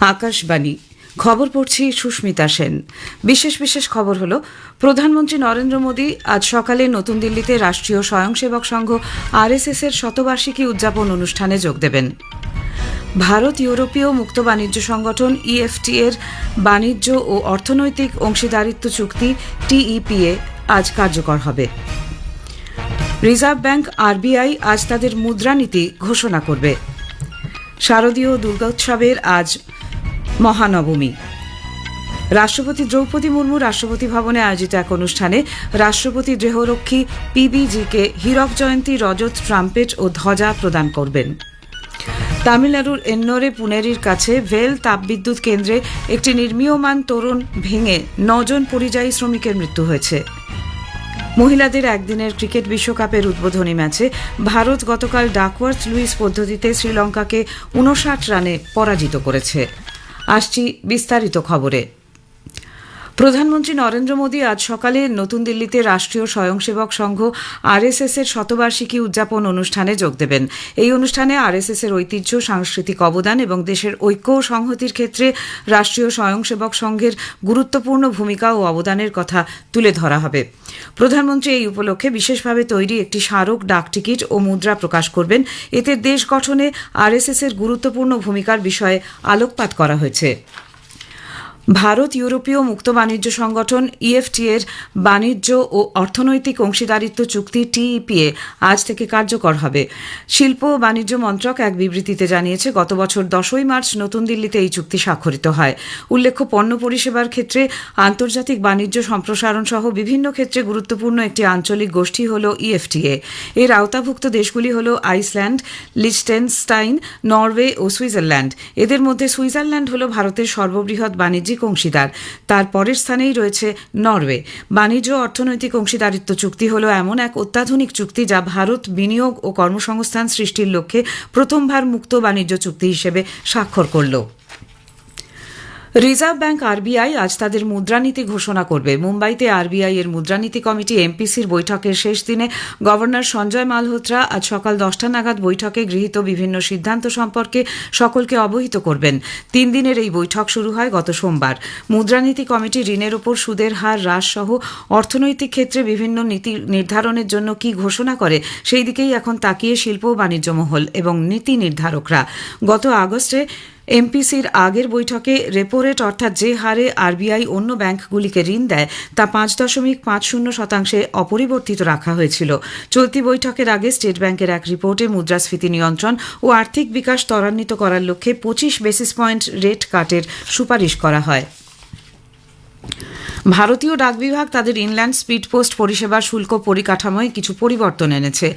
আকাশবাণী। খবর পড়ছি সুস্মিতা সেন। বিশেষ বিশেষ খবর হলো, প্রধানমন্ত্রী নরেন্দ্র মোদী আজ সকালে নতুন দিল্লিতে রাষ্ট্রীয় স্বয়ংসেবক সংঘ আরএসএস এর শতবার্ষিকী উদযাপন অনুষ্ঠানে যোগ দেবেন। ভারত ইউরোপীয় মুক্ত বাণিজ্য সংগঠন ইএফটি এর বাণিজ্য ও অর্থনৈতিক অংশীদারিত্ব চুক্তি টিইপিএ আজ কার্যকর হবে। রিজার্ভ ব্যাংক আরবিআই আজ তাদের মুদ্রানীতি ঘোষণা করবে। শারদীয় দুর্গোৎসবের আজ মহানবমী। রাষ্ট্রপতি দ্রৌপদী মুর্মু রাষ্ট্রপতি ভবনে আয়োজিত এক অনুষ্ঠানে রাষ্ট্রপতি দেহরক্ষী পিবিজিকে হীরক জয়ন্তী, রজত ট্রাম্পেট ও ধ্বজা প্রদান করবেন। তামিলনাড়ুর এন্নোরে, পুনেরির কাছে ভেল তাপবিদ্যুৎ কেন্দ্রে একটি নির্মীয়মান তরুণ ভেঙে নজন পরিযায়ী শ্রমিকের মৃত্যু হয়েছে। মহিলাদের একদিনের ক্রিকেট বিশ্বকাপের উদ্বোধনী ম্যাচে ভারত গতকাল ডাকওয়ার্থ লুইস পদ্ধতিতে শ্রীলঙ্কাকে উনষাট রানে পরাজিত করেছে। আসছি বিস্তারিত খবরে। প্রধানমন্ত্রী নরেন্দ্র মোদী আজ সকালে নতুন দিল্লিতে রাষ্ট্রীয় স্বয়ংসেবক সংঘ আরএসএস এর শতবার্ষিকী উদযাপন অনুষ্ঠানে যোগ দেবেন। এই অনুষ্ঠানে আরএসএস এর ঐতিহ্য, সাংস্কৃতিক অবদান এবং দেশের ঐক্য ও সংহতির ক্ষেত্রে রাষ্ট্রীয় স্বয়ংসেবক সংঘের গুরুত্বপূর্ণ ভূমিকা ও অবদানের কথা তুলে ধরা হবে। প্রধানমন্ত্রী এই উপলক্ষে বিশেষভাবে তৈরি একটি স্মারক ডাকটিকিট ও মুদ্রা প্রকাশ করবেন। এতে দেশ গঠনে আরএসএস এর গুরুত্বপূর্ণ ভূমিকার বিষয়ে আলোকপাত করা হয়েছে। ভারত ইউরোপীয় মুক্ত বাণিজ্য সংগঠন ইএফটি এর বাণিজ্য ও অর্থনৈতিক অংশীদারিত্ব চুক্তি টিইপিএ আজ থেকে কার্যকর হবে। শিল্প ও বাণিজ্য মন্ত্রক এক বিবৃতিতে জানিয়েছে, গত বছর দশই মার্চ নতুন দিল্লিতে এই চুক্তি স্বাক্ষরিত হয়। উল্লেখ্য, পণ্য পরিষেবার ক্ষেত্রে আন্তর্জাতিক বাণিজ্য সম্প্রসারণ সহ বিভিন্ন ক্ষেত্রে গুরুত্বপূর্ণ একটি আঞ্চলিক গোষ্ঠী হল ইএফটিএ এর আওতাভুক্ত দেশগুলি হল আইসল্যান্ড লিচটেনস্টাইন নরওয়ে ও সুইজারল্যান্ড। এদের মধ্যে সুইজারল্যান্ড হল ভারতের সর্ববৃহৎ বাণিজ্যিক অংশীদার। তার পরের স্থানেই রয়েছে নরওয়ে। বাণিজ্য অর্থনৈতিক অংশীদারিত্ব চুক্তি হল এমন এক অত্যাধুনিক চুক্তি যা ভারত বিনিয়োগ ও কর্মসংস্থান সৃষ্টির লক্ষ্যে প্রথমবার মুক্ত বাণিজ্য চুক্তি হিসেবে স্বাক্ষর করল। রিজার্ভ ব্যাংক আরবিআই আজ তাদের মুদ্রানীতি ঘোষণা করবে। মুম্বাইতে আরবিআই এর মুদ্রানীতি কমিটি এমপিসির বৈঠকের শেষ দিনে গভর্নর সঞ্জয় মালহোত্রা আজ সকাল দশটা নাগাদ বৈঠকে গৃহীত বিভিন্ন সিদ্ধান্ত সম্পর্কে সকলকে অবহিত করবেন। তিন দিনের এই বৈঠক শুরু হয় গত সোমবার। মুদ্রানীতি কমিটি ঋণের ওপর সুদের হার হ্রাস সহ অর্থনৈতিক ক্ষেত্রে বিভিন্ন নীতি নির্ধারণের জন্য কি ঘোষণা করে, সেই দিকেই এখন তাকিয়ে শিল্প বাণিজ্য মহল এবং নীতি নির্ধারকরা। গত আগস্টে এমপিসির আগের বৈঠকে রেপো রেট অর্থাৎ যে হারে আরবিআই অন্য ব্যাংকগুলিকে ঋণ দেয়, তা পাঁচ দশমিক পাঁচ শূন্য শতাংশে অপরিবর্তিত রাখা হয়েছিল। চলতি বৈঠকের আগে স্টেট ব্যাংকের এক রিপোর্টে মুদ্রাস্ফীতি নিয়ন্ত্রণ ও আর্থিক বিকাশ ত্বরান্বিত করার লক্ষ্যে পঁচিশ বেসিস পয়েন্ট রেট কাটের সুপারিশ করা হয়। ভারতীয় ডাক বিভাগ তাদের ইনল্যান্ড স্পিড পোস্ট পরিষেবার শুল্ক পরিকাঠামোয় কিছু পরিবর্তন এনেছে।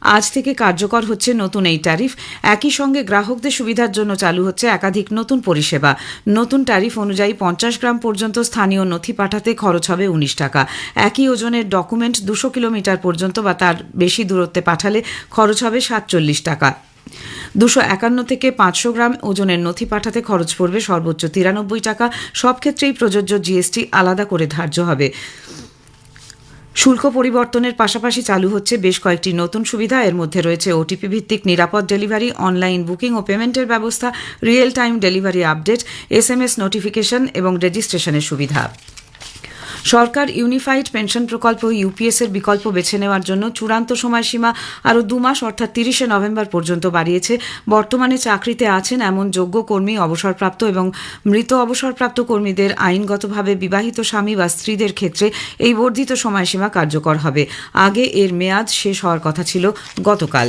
আজ থেকে কার্যকর হচ্ছে নতুন এই ট্যারিফ একই সঙ্গে গ্রাহকদের সুবিধার জন্য চালু হচ্ছে একাধিক নতুন পরিষেবা। নতুন ট্যারিফ অনুযায়ী পঞ্চাশ গ্রাম পর্যন্ত স্থানীয় নথি পাঠাতে খরচ হবে উনিশ টাকা। একই ওজনের ডকুমেন্ট দুশো কিলোমিটার পর্যন্ত বা তার বেশি দূরত্বে পাঠালে খরচ হবে সাতচল্লিশ টাকা। দুশো একান্ন থেকে পাঁচশো গ্রাম ওজনের নথি পাঠাতে খরচ পড়বে সর্বোচ্চ তিরানব্বই টাকা। সব ক্ষেত্রেই প্রযোজ্য জিএসটি আলাদা করে ধার্য হবে। শুল্ক পরিবর্তনের পাশাপাশি চালু হচ্ছে বেশ কয়েকটি নতুন সুবিধা। এর মধ্যে রয়েছে ওটিপি ভিত্তিক নিরাপদ ডেলিভারি, অনলাইন বুকিং ও পেমেন্টের ব্যবস্থা, real time delivery update, S M S notification এবং রেজিস্ট্রেশনের সুবিধা। সরকার ইউনিফাইড পেনশন প্রকল্প ইউপিএস এর বিকল্প বেছে নেওয়ার জন্য চূড়ান্ত সময়সীমা আরও দু মাস, অর্থাৎ তিরিশে নভেম্বর পর্যন্ত বাড়িয়েছে। বর্তমানে চাকরিতে আছেন এমন যোগ্য কর্মী, অবসরপ্রাপ্ত এবং মৃত অবসরপ্রাপ্ত কর্মীদের আইনগতভাবে বিবাহিত স্বামী বা স্ত্রীদের ক্ষেত্রে এই বর্ধিত সময়সীমা কার্যকর হবে। আগে এর মেয়াদ শেষ হওয়ার কথা ছিল গতকাল।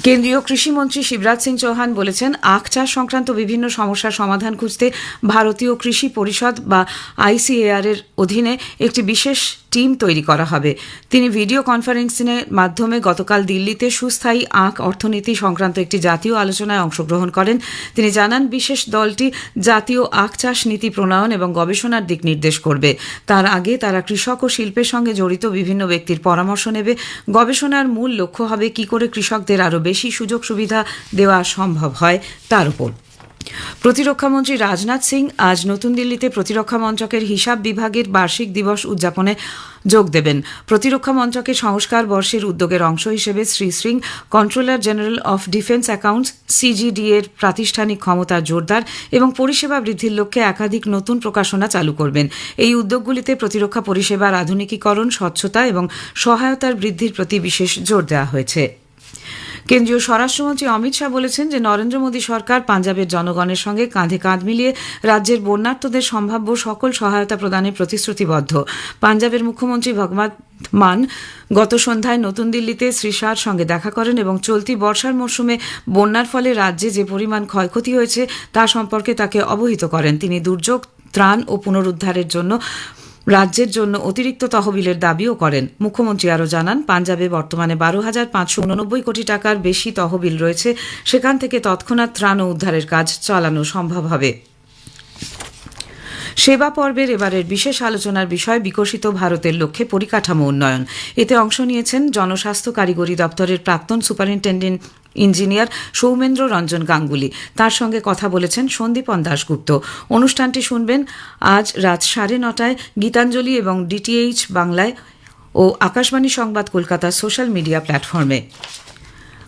কেন্দ্রীয় কৃষিমন্ত্রী শিবরাজ সিং চৌহান বলেছেন আখ চাষ সংক্রান্ত বিভিন্ন সমস্যার সমাধান খুঁজতে ভারতীয় কৃষি পরিষদ বা আইসিএআর এর অধীনে একটি বিশেষ টিম তৈরি করা হবে। তিনি ভিডিও কনফারেন্সিংয়ের মাধ্যমে গতকাল দিল্লিতে সুস্থায়ী আখ অর্থনীতি সংক্রান্ত একটি জাতীয় আলোচনায় অংশগ্রহণ করেন। তিনি জানান, বিশেষ দলটি জাতীয় আখ চাষ নীতি প্রণয়ন এবং গবেষণার দিক নির্দেশ করবে। তার আগে তারা কৃষক ও শিল্পের সঙ্গে জড়িত বিভিন্ন ব্যক্তির পরামর্শ নেবে। গবেষণার মূল লক্ষ্য হবে কি করে কৃষকদের আরও বেশি সুযোগ সুবিধা দেওয়া সম্ভব হয়, তার উপর। প্রতিরক্ষামন্ত্রী রাজনাথ সিং আজ নতুন দিল্লিতে প্রতিরক্ষা মন্ত্রকের হিসাব বিভাগের বার্ষিক দিবস উদযাপনে যোগ দেবেন। প্রতিরক্ষা মন্ত্রকের সংস্কার বর্ষের উদ্যোগের অংশ হিসেবে Shri Singh, controller general of defence accounts CGD এর প্রাতিষ্ঠানিক ক্ষমতা জোরদার এবং পরিষেবা বৃদ্ধির লক্ষ্যে একাধিক নতুন প্রকাশনা চালু করবেন। এই উদ্যোগগুলিতে প্রতিরক্ষা পরিষেবার আধুনিকীকরণ, স্বচ্ছতা এবং সহায়তার বৃদ্ধির প্রতি বিশেষ জোর দেওয়া হয়েছে। কেন্দ্রীয় স্বরাষ্ট্রমন্ত্রী অমিত শাহ বলেছেন যে নরেন্দ্র মোদী সরকার পাঞ্জাবের জনগণের সঙ্গে কাঁধে কাঁধ মিলিয়ে রাজ্যের বন্যার্থদের সম্ভাব্য সকল সহায়তা প্রদানে প্রতিশ্রুতিবদ্ধ। পাঞ্জাবের মুখ্যমন্ত্রী ভগবত মান গত সন্ধ্যায় নতুন দিল্লিতে শ্রী শাহর সঙ্গে দেখা করেন এবং চলতি বর্ষার মরশুমে বন্যার ফলে রাজ্যে যে পরিমাণ ক্ষয়ক্ষতি হয়েছে তা সম্পর্কে তাকে অবহিত করেন। তিনি দুর্যোগ, ত্রাণ ও পুনরুদ্ধারের জন্য রাজ্যের জন্য অতিরিক্ত তহবিলের দাবিও করেন। মুখ্যমন্ত্রী আরও জানান, পাঞ্জাবে বর্তমানে বারো হাজার পাঁচশো উননব্বই কোটি টাকার বেশি তহবিল রয়েছে। সেখান থেকে তৎক্ষণাৎ ত্রাণ ও উদ্ধারের কাজ চালানো সম্ভব হবে। সেবা পর্বের এবারের বিশেষ আলোচনার বিষয় বিকশিত ভারতের লক্ষ্যে পরিকাঠামো উন্নয়ন। এতে অংশ নিয়েছেন জনস্বাস্থ্য কারিগরি দপ্তরের প্রাক্তন সুপারিনটেন্ডেন্ট ইঞ্জিনিয়ার সৌমেন্দ্র রঞ্জন গাঙ্গুলি। তার সঙ্গে কথা বলেছেন সন্দীপন দাশগুপ্ত। অনুষ্ঠানটি শুনবেন আজ রাত সাড়ে নটায় গীতাঞ্জলি এবং ডিটিএইচ বাংলায় ও আকাশবাণী সংবাদ কলকাতার সোশ্যাল মিডিয়া প্ল্যাটফর্মে।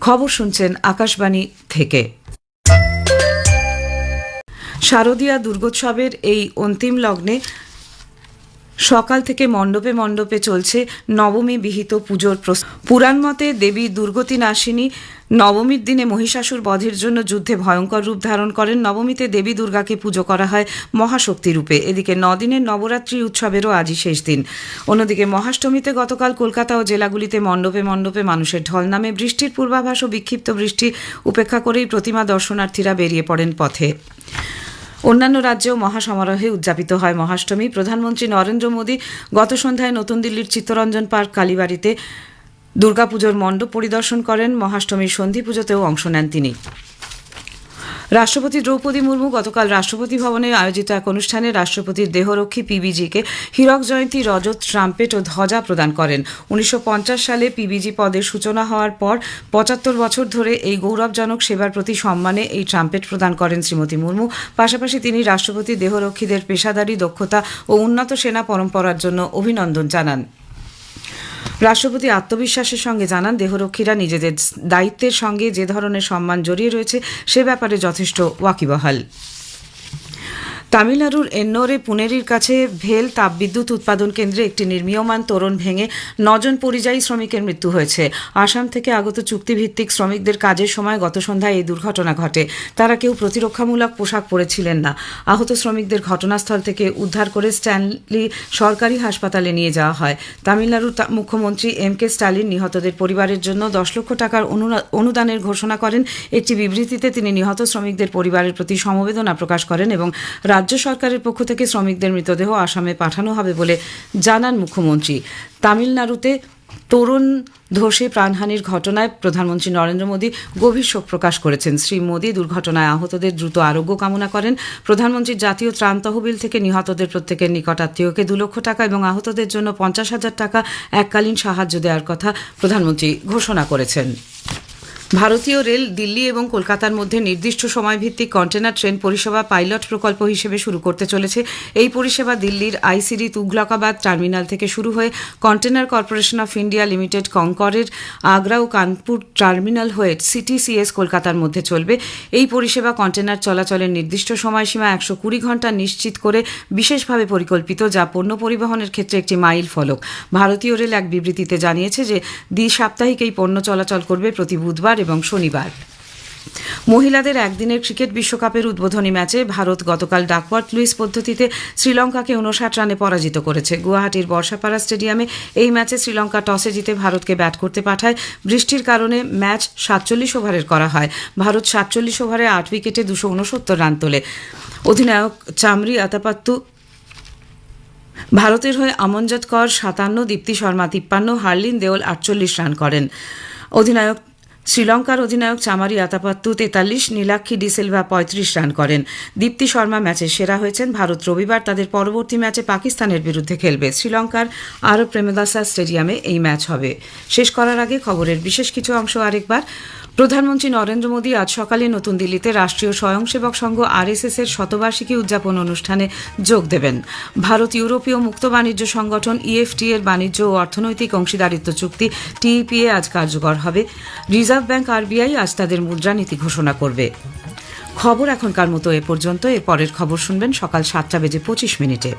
খবর শুনছেন আকাশবাণী থেকে। শারদীয়া দুর্গোৎসবের এই অন্তিম লগ্নে সকাল থেকে মণ্ডপে মণ্ডপে চলছে নবমী বিহিত পুজোর পুরাণ মতে দেবী দুর্গতি নাশিনী নবমীর দিনে মহিষাসুর বধের জন্য যুদ্ধে ভয়ঙ্কর রূপ ধারণ করেন। নবমীতে দেবী দুর্গাকে পুজো করা হয় মহাশক্তি রূপে। এদিকে নদিনের নবরাত্রি উৎসবেরও আজই শেষ দিন। অন্যদিকে মহাষ্টমীতে গতকাল কলকাতা ও জেলাগুলিতে মণ্ডপে মণ্ডপে মানুষের ঢল নামে বৃষ্টির পূর্বাভাস ও বিক্ষিপ্ত বৃষ্টি উপেক্ষা করেই প্রতিমা দর্শনার্থীরা বেরিয়ে পড়েন পথে। অন্যান্য রাজ্যেও মহাসমারোহে উদযাপিত হয় মহাষ্টমী। প্রধানমন্ত্রী নরেন্দ্র মোদী গত সন্ধ্যায় নতুন দিল্লির চিত্তরঞ্জন পার্ক, কালীবাড়িতে দুর্গাপুজোর মণ্ডপ পরিদর্শন করেন মহাষ্টমীর সন্ধি পুজোতেও অংশ নেন তিনি। রাষ্ট্রপতি দ্রৌপদী মুর্মু গতকাল রাষ্ট্রপতি ভবনে আয়োজিত এক অনুষ্ঠানে রাষ্ট্রপতির দেহরক্ষী পিবিজিকে হীরক জয়ন্তী, রজত ট্রাম্পেট ও ধ্বজা প্রদান করেন। উনিশশো পঞ্চাশ সালে পিবিজি পদের সূচনা হওয়ার পর পঁচাত্তর বছর ধরে এই গৌরবজনক সেবার প্রতি সম্মানে এই ট্রাম্পেট প্রদান করেন শ্রীমতী মুর্মু। পাশাপাশি তিনি রাষ্ট্রপতি দেহরক্ষীদের পেশাদারী দক্ষতা ও উন্নত সেনা পরম্পরার জন্য অভিনন্দন জানান। রাষ্ট্রপতি আত্মবিশ্বাসের সঙ্গে জানান, দেহরক্ষীরা নিজেদের দায়িত্বের সঙ্গে যে ধরনের সম্মান জড়িয়ে রয়েছে, সে ব্যাপারে যথেষ্ট ওয়াকিবহাল। তামিলনাড়ুর এন্নোরে পুনেরির কাছে ভেল তাপবিদ্যুৎ উৎপাদন কেন্দ্রে একটি নির্মীয়মান তোরণ ভেঙে নজন পরিযায়ী শ্রমিকের মৃত্যু হয়েছে। আসাম থেকে আগত চুক্তিভিত্তিক শ্রমিকদের কাজের সময় গত সন্ধ্যায় এই দুর্ঘটনা ঘটে। তারা কেউ প্রতিরক্ষামূলক পোশাক পরেছিলেন না। আহত শ্রমিকদের ঘটনাস্থল থেকে উদ্ধার করে স্ট্যানলি সরকারি হাসপাতালে নিয়ে যাওয়া হয়। তামিলনাড়ুর মুখ্যমন্ত্রী এম কে স্টালিন নিহতদের পরিবারের জন্য দশ লক্ষ টাকার অনুদানের ঘোষণা করেন। একটি বিবৃতিতে তিনি নিহত শ্রমিকদের পরিবারের প্রতি সমবেদনা প্রকাশ করেন এবং রাজ্য সরকারের পক্ষ থেকে শ্রমিকদের মৃতদেহ আসামে পাঠানো হবে বলে জানান মুখ্যমন্ত্রী। তামিলনাড়ুতে তরুণ ধসে প্রাণহানির ঘটনায় প্রধানমন্ত্রী নরেন্দ্র মোদী গভীর শোক প্রকাশ করেছেন। শ্রী মোদী দুর্ঘটনায় আহতদের দ্রুত আরোগ্য কামনা করেন। প্রধানমন্ত্রীর জাতীয় ত্রাণ তহবিল থেকে নিহতদের প্রত্যেকের নিকটাত্মীয়কে দু লক্ষ টাকা এবং আহতদের জন্য পঞ্চাশ হাজার টাকা এককালীন সাহায্য দেওয়ার কথা প্রধানমন্ত্রী ঘোষণা করেছেন। ভারতীয় রেল দিল্লি এবং কলকাতার মধ্যে নির্দিষ্ট সময়ভিত্তিক কন্টেনার ট্রেন পরিষেবা পাইলট প্রকল্প হিসেবে শুরু করতে চলেছে। এই পরিষেবা দিল্লির আইসিডি তুগলকাবাদ টার্মিনাল থেকে শুরু হয়ে container corporation of India limited, কঙ্করের Agra ও কানপুর টার্মিনাল হয়ে সিটিসিএস কলকাতার মধ্যে চলবে। এই পরিষেবা কন্টেনার চলাচলের নির্দিষ্ট সময়সীমা একশো কুড়ি ঘণ্টা নিশ্চিত করে বিশেষভাবে পরিকল্পিত, যা পণ্য পরিবহনের ক্ষেত্রে একটি মাইল ফলক। ভারতীয় রেল এক বিবৃতিতে জানিয়েছে যে দ্বি সাপ্তাহিক এই পণ্য চলাচল করবে প্রতি বুধবার এবং শনিবার। মহিলাদের একদিনের ক্রিকেট বিশ্বকাপের উদ্বোধনী ম্যাচে ভারত গতকাল ডাকওয়ার্থ লুইস পদ্ধতিতে শ্রীলঙ্কাকে উনষাট রানে পরাজিত করেছে। গুয়াহাটির বর্ষাপাড়া স্টেডিয়ামে এই ম্যাচে শ্রীলঙ্কা টসে জিতে ভারতকে ব্যাট করতে পাঠায়। বৃষ্টির কারণে ম্যাচ সাতচল্লিশ ওভারের করা হয়। ভারত সাতচল্লিশ ওভারে আট উইকেটে দুশো উনসত্তর রান তোলে। অধিনায়ক চামরি আতাপাত্তু ভারতের হয়ে আমনজাত কর সাতান্ন, দীপ্তি শর্মা তিপ্পান্ন, হার্লিন দেওল আটচল্লিশ রান করেন। অধিনায়ক শ্রীলঙ্কার অধিনায়ক চামারি আতাপাত্তু তেতাল্লিশ, নীলাক্ষী ডিসেলভা পঁয়ত্রিশ রান করেন। দীপ্তি শর্মা ম্যাচে সেরা হয়েছেন ভারত রবিবার। তাদের পরবর্তী ম্যাচে পাকিস্তানের বিরুদ্ধে খেলবে। শ্রীলঙ্কার আরও প্রেমদাসা স্টেডিয়ামে এই ম্যাচ হবে। শেষ করার আগে খবরের বিশেষ কিছু অংশ আরেকবার। প্রধানমন্ত্রী নরেন্দ্র মোদী আজ সকালে নতুন দিল্লিতে রাষ্ট্রীয় স্বয়ংসেবক সংঘ আরএসএস এর শতবার্ষিকী উদযাপন অনুষ্ঠানে যোগ দেবেন। ভারত ইউরোপীয় মুক্ত বাণিজ্য সংগঠন ইএফটি এর বাণিজ্য ও অর্থনৈতিক অংশীদারিত্ব চুক্তি টিইপিএ আজ কার্যকর হবে। রিজার্ভ ব্যাংক আরবিআই আজ তাদের মুদ্রানীতি ঘোষণা করবে। খবর এখনকার মতো এ পর্যন্ত। এ পরের খবর শুনবেন সকাল সাতটা বেজে পঁচিশ মিনিটে।